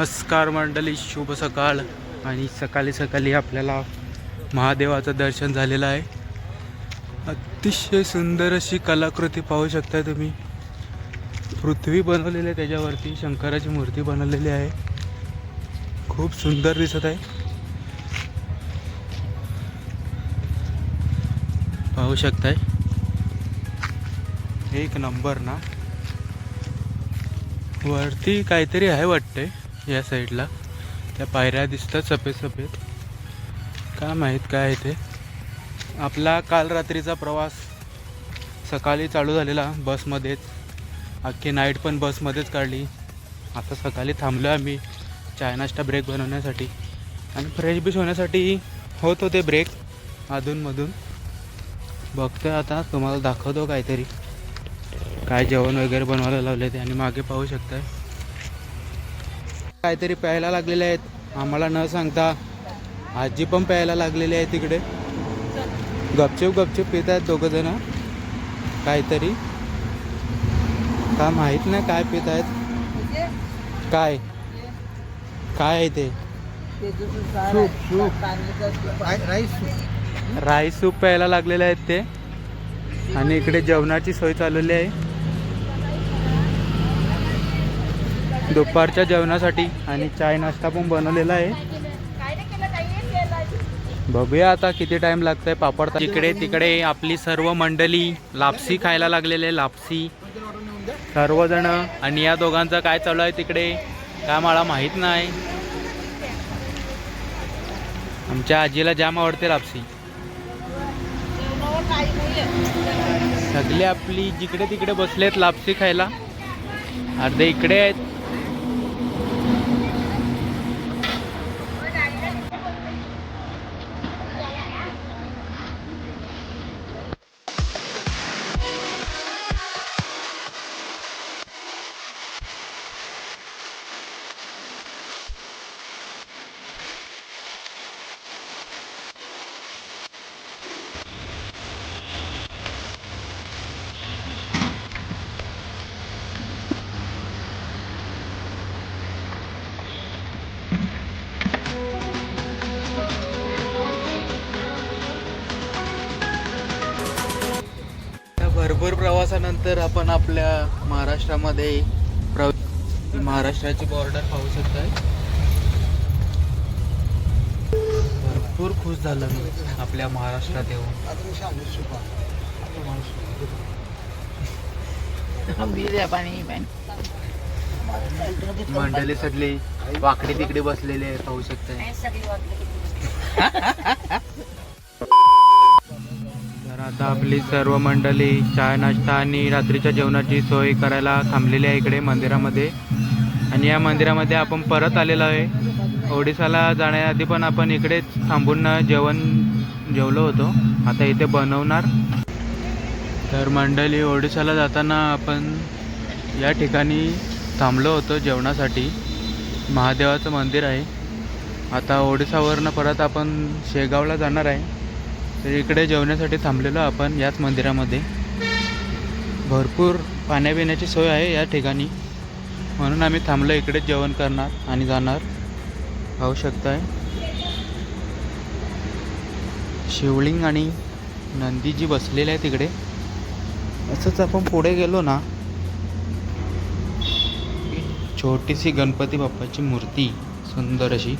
नमस्कार मंडळी शुभ सकाळ. आणि सकाळी सकाळी आपल्याला महादेवाचं दर्शन झालेलं आहे. अतिशय सुंदर अशी कलाकृती पाहू शकता तुम्ही. पृथ्वी बनवलेली आहे त्याच्यावरती शंकराची मूर्ती बनवलेली आहे. खूप सुंदर दिसत आहे. पाहू शकताय. एक नंबर ना. वरती काहीतरी आहे वाटते या साईडला. त्या पायऱ्या दिसतात सफेद सफेद काय माहीत काय आहे ते. आपला काल रात्रीचा प्रवास सकाळी चालू झालेला बसमध्येच. अख्खी नाईट पण बसमध्येच काढली. आता सकाळी थांबलो आम्ही चाय नाश्ता ब्रेक बनवण्यासाठी. आणि फ्रेश बिश होण्यासाठी होत होते ब्रेक अधूनमधून. बघतोय आता तुम्हाला दाखवतो काहीतरी. काय जेवण वगैरे बनवायला लावले ते आणि मागे पाहू शकताय. काहीतरी प्यायला लागलेले आहेत. आम्हाला न सांगता आजी पण प्यायला लागलेली आहे तिकडे. गपचूप गपचूप पित आहेत दोघं जण काहीतरी. का माहीत नाही काय पित आहेत काय? काय आहे ते? राईस सूप प्यायला लागलेले आहेत ते. आणि इकडे जेवणाची सोय चालवली आहे. दुपारच्या जेवणासाठी आणि चाय नाश्ता पण बनवलेला आहे. बघूया आता किती टाइम लागतंय पापड तिकडे तिकडे आपली सर्व मंडळी लापसी खायला लागलेले लापसी. सर्वजण आणि या दोघांचं काय चालू आहे तिकडे काय मला माहीत नाही. आमच्या आजीला जाम आवडते लापसी. सगळे आपली जिकडे तिकडे बसलेत लापसी खायला. अर्धे इकडे आहेत. भरपूर प्रवासानंतर आपण आपल्या महाराष्ट्रामध्ये प्र महाराष्ट्राची बॉर्डर पाहू शकताय. भरपूर खुश झालं मी आपल्या महाराष्ट्रात येऊन. मंडळी सगळी वाकडे तिकडे बसलेले पाहू शकताय. आता आपली सर्व मंडळी चाय नाश्ता आणि रात्रीच्या जेवणाची सोय करायला थांबलेली आहे इकडे मंदिरामध्ये. आणि या मंदिरामध्ये आपण परत आलेलो आहे. ओडिसाला जाण्याआधी पण आपण इकडेच थांबून जेवण जेवलो होतो. आता इथे बनवणार. तर मंडळी ओडिसाला जाताना आपण या ठिकाणी थांबलो होतो जेवणासाठी. महादेवाचं मंदिर आहे. आता ओडिसावरनं परत आपण शेगावला जाणार आहे. तर इकडे जेवण्यासाठी थांबलेलो आपण याच मंदिरामध्ये. भरपूर पाण्यापिण्याची सोय आहे या ठिकाणी. म्हणून आम्ही थांबलो इकडेच जेवण करणार आणि जाणार. पाहू शकताय. शिवलिंग आणि नंदीजी बसलेले आहे तिकडे असंच आपण पुढे गेलो ना. छोटीशी गणपती बाप्पाची मूर्ती सुंदर अशी.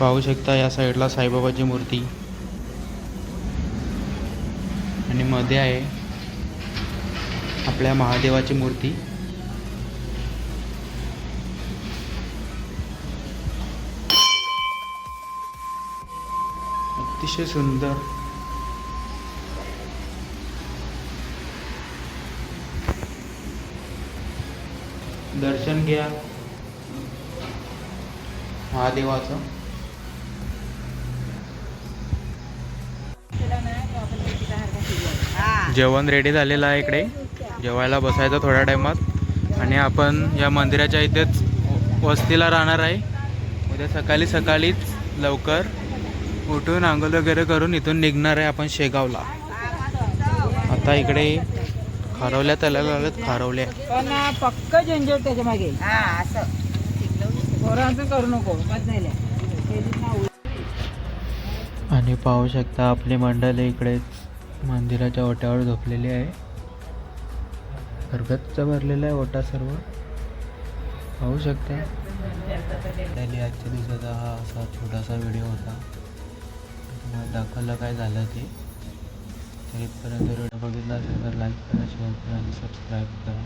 पाहू शकता या साईडला साईबाबाची मूर्ती. आणि मध्ये आहे आपल्या महादेवाची मूर्ती. अतिशय सुंदर. दर्शन घ्या. महादेवाचं. जेवण रेडी झालेलं आहे इकडे. जेवायला बसायचं थोड्या टायमात. आणि आपण या मंदिराच्या इथेच वस्तीला राहणार आहे. उद्या सकाळी सकाळीच लवकर उठून आंघोळ वगैरे करून इथून निघणार आहे आपण शेगावला. आता इकडे खारवल्या त्याला लागल्यात खारवल्या. पण पक्क झंझट त्याच्यामागे. हा असं. करू नको आणि पाहू शकता आपली मंडळी इकडे. मंदिराच्या ओट्यावर झोपलेली आहे. घरगच्च भरलेला आहे ओटा सर्व. पाहू शकते. त्याने आजच्या दिवसाचा हा असा छोटासा व्हिडिओ होता. तुम्हाला दाखवलं काय झालं ते. तरीपर्यंत व्हिडिओ बघितला असेल तर लाईक करा शेअर करा आणि सबस्क्राईब करा.